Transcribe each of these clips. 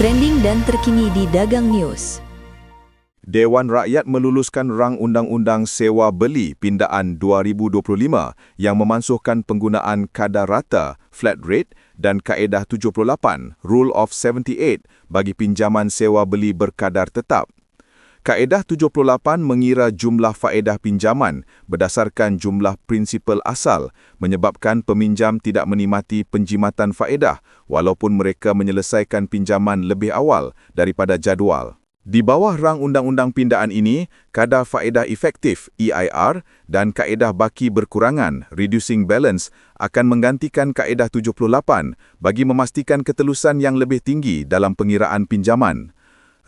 trending dan terkini di Dagang News. Dewan Rakyat meluluskan rang undang-undang sewa beli pindaan 2025 yang memansuhkan penggunaan kadar rata, flat rate dan kaedah 78, Rule of 78 bagi pinjaman sewa beli berkadar tetap. Kaedah 78 mengira jumlah faedah pinjaman berdasarkan jumlah prinsipal asal menyebabkan peminjam tidak menikmati penjimatan faedah walaupun mereka menyelesaikan pinjaman lebih awal daripada jadual. Di bawah rang undang-undang pindaan ini, kadar faedah efektif EIR dan kaedah baki berkurangan reducing balance akan menggantikan kaedah 78 bagi memastikan ketelusan yang lebih tinggi dalam pengiraan pinjaman.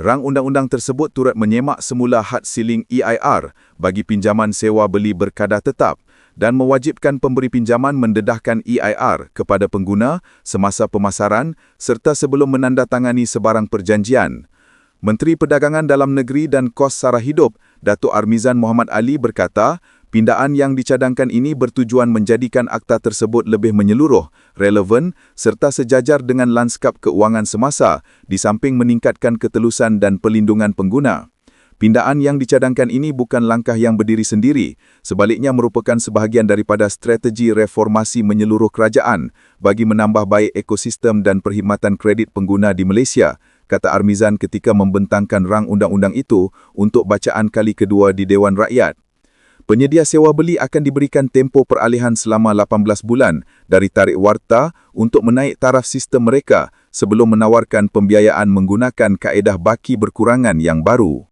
Rang undang-undang tersebut turut menyemak semula had siling EIR bagi pinjaman sewa beli berkadar tetap dan mewajibkan pemberi pinjaman mendedahkan EIR kepada pengguna semasa pemasaran serta sebelum menandatangani sebarang perjanjian. Menteri Perdagangan Dalam Negeri dan Kos Sara Hidup, Datuk Armizan Muhammad Ali berkata, Pindaan yang dicadangkan ini bertujuan menjadikan akta tersebut lebih menyeluruh, relevan serta sejajar dengan lanskap keuangan semasa di samping meningkatkan ketelusan dan pelindungan pengguna. Pindaan yang dicadangkan ini bukan langkah yang berdiri sendiri, sebaliknya merupakan sebahagian daripada strategi reformasi menyeluruh kerajaan bagi menambah baik ekosistem dan perkhidmatan kredit pengguna di Malaysia, kata Armizan ketika membentangkan rang undang-undang itu untuk bacaan kali kedua di Dewan Rakyat. Penyedia sewa beli akan diberikan tempoh peralihan selama 18 bulan dari tarik warta untuk menaik taraf sistem mereka sebelum menawarkan pembiayaan menggunakan kaedah baki berkurangan yang baru.